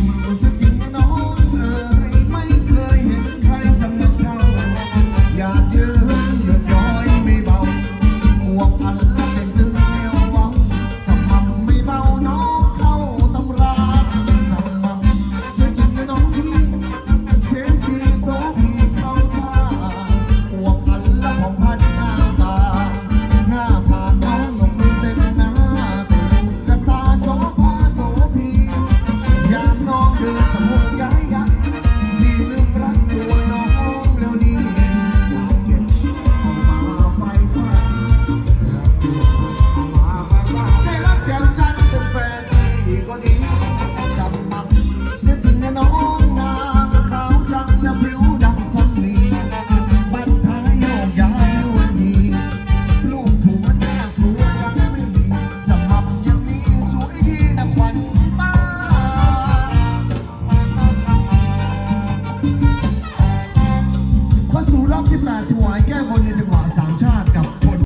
Música ที่28ถวายแก้บนในเดีหวัด